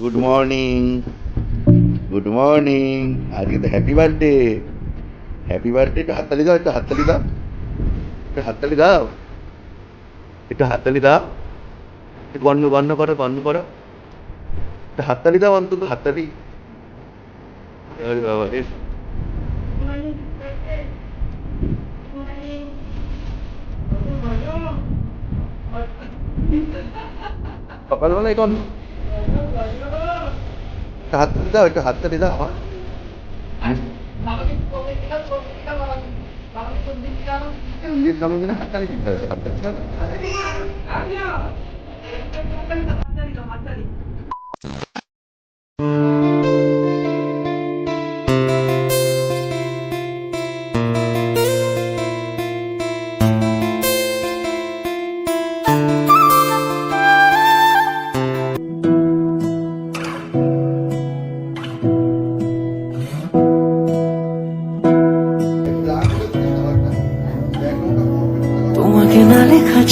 Good morning good morning আজকে তো happy birthday happy birthday একটু হাততালি দাও, একটু হাততালি দাও। একটু হাততালি দাও। একটু হাততালি দাও। একটু গন্ধ গন্ধ করো গন্ধ করো। একটু হাততালি দাও অন্তত, হাততালি। বাবা সকালবেলা এখন හත්දා එක හත්තට දාවා හත්ත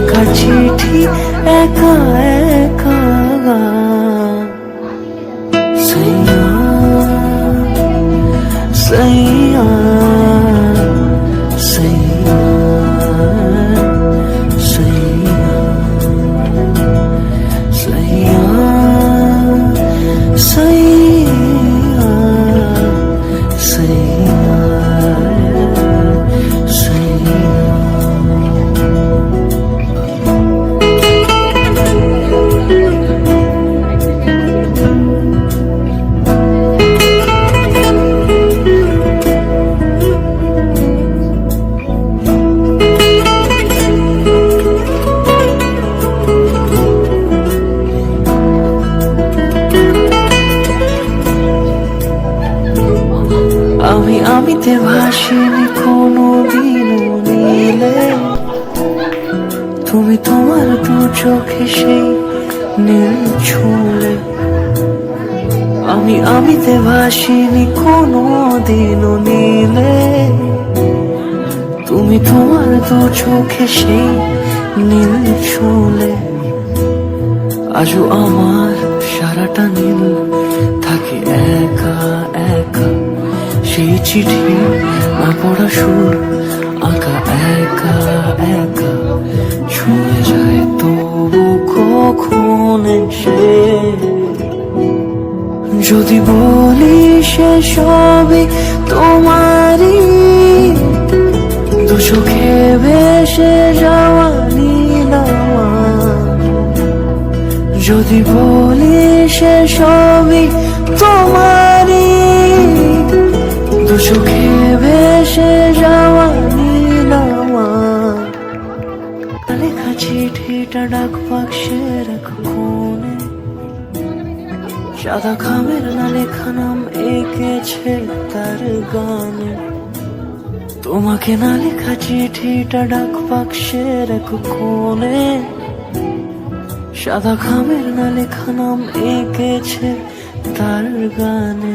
একা চিঠি একা আমি আমিতে ভাসিনি কোনো দিনও নিলে। তুমি তোমার দু চোখে সেই নীল ছুঁলে। আমি আমিতে ভাসিনি কোনো দিনও নিলে। তুমি তোমার দু চোখে সেই নীল ছুঁলে। আজও আমার সারাটা নীল থাকে একা একা। সেই চিঠি না পড়া সুর, আঁকা একা একা ছুঁয়ে যায় তবু কখন সে যদি বলি সে সবই তোমারই, দু চোখে ভেসে যাওয়া নীলামা যদি বলি সে সবই তোমারই চোখে ভেসে যাওয়া নীলামা। লেখা চিঠিটা ডাক বাক্সে রাখো কোণে। সাদা খামের না লেখা নাম এঁকেছে তার গানে। তোমাকে না লেখা চিঠিটা ডাক বাক্সে রাখো কোণে। সাদা খামের না লেখা নাম এঁকেছে তার গানে।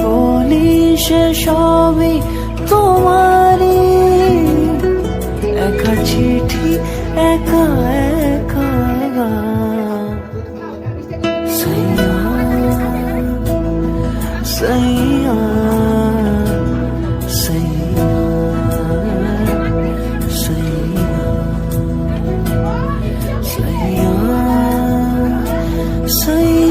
বলি সে সবই তোমারই। একা চিঠি একা একা সৈয়া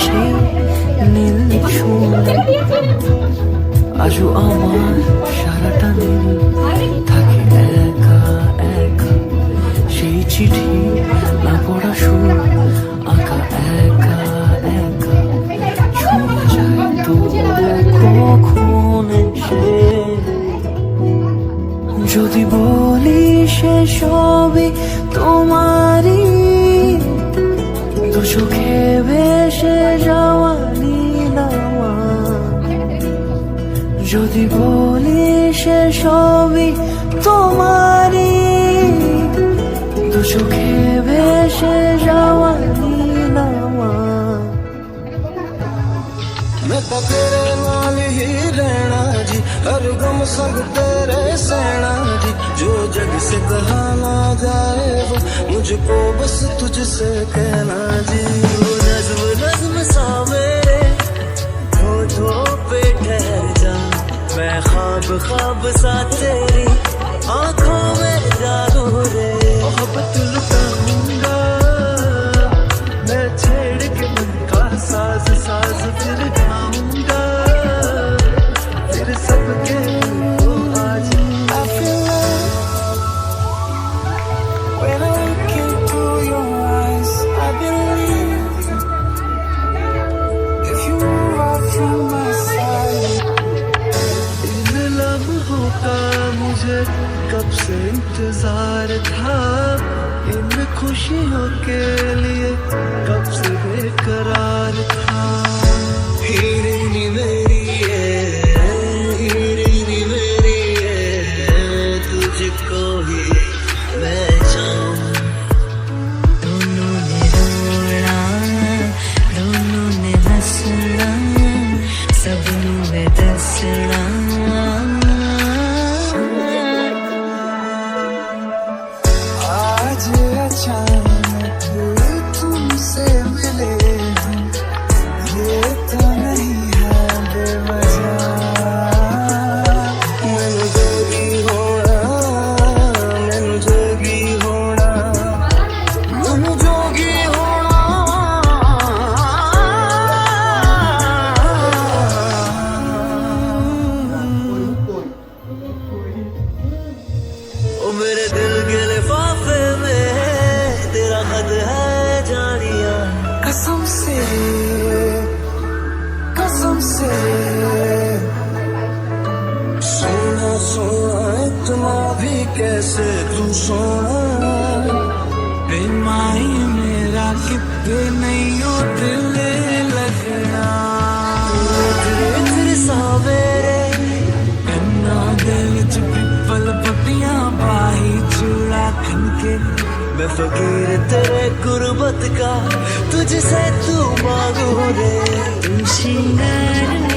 সেই নীল আজও আমার সারাটা নীল থাকে একা একা। সেই চিঠি না পড়া সুর, আঁকা একা একা। যায় তো কখন এসে? যদি বলি সে সবই তোমারই যদি বলি সে সবই তোমারই তো ভেসে যাওয়া নীলামা मैं तो तेरे नाल ही रहना जी हर गम संग तेरे सहना जी जो जग से कहा ना जाए वो मुझको बस तुझसे कहना जी। मुझे कब से इंतज़ार था? इन खुशियों के लिए कब से बेकरार था? मेरी सोना इतना भी कैसे तू सोना? बेमाई मेरा कितने नहीं हो दिल लगना सवेरे कन्ना दिल च पिपल पत्तियाँ बाही चूड़ा खनके। मैं फकीर तेरे गुर्बत का तुझसे तू मांगो रे। तू श्रृंगार